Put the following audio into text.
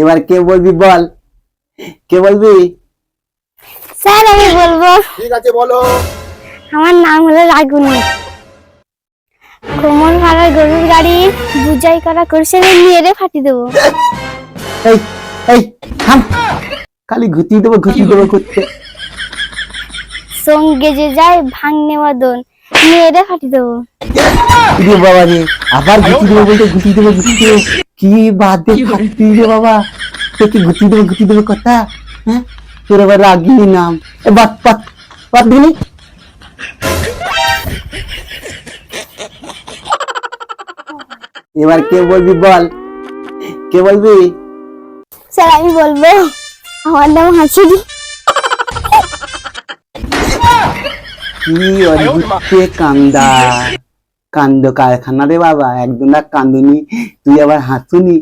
এবার কে বলবি বল? কে বলবি? স্যার আমি বলব। ঠিক আছে বলো। আমার নাম হলো রাগুনি। কোমর ভাড়ার গরুর গাড়ি বুঝাই করা করছে মেরে ফাটি দেবো। এই এই থাম। খালি ঘুতি দেবো ঘুতি দেবো করতে। সঙ্গে যে যায় ভাঙনে বাদন মেরে ফাটি দেবো। বাবা রে আবার ঘুতি দেবো বলতে ঘুতি দেবো ঘুতি দেবো। কি বাদ দে ফাটতি রে বাবা তো কি ঘুতি দেবো ঘুতি দেবো কথা হ্যাঁ তোর আবার রাগিনি নাম এ বাত পাত পাত দিনি এবার কে বলবি বল কে বলবি স্যার আমি বলবো আমার নাম হাসিদি কি অদ্ভুত কান্দা কান্দ কারখানা রে বাবা একদম না কান্দুনি তুই আবার হাসুনি।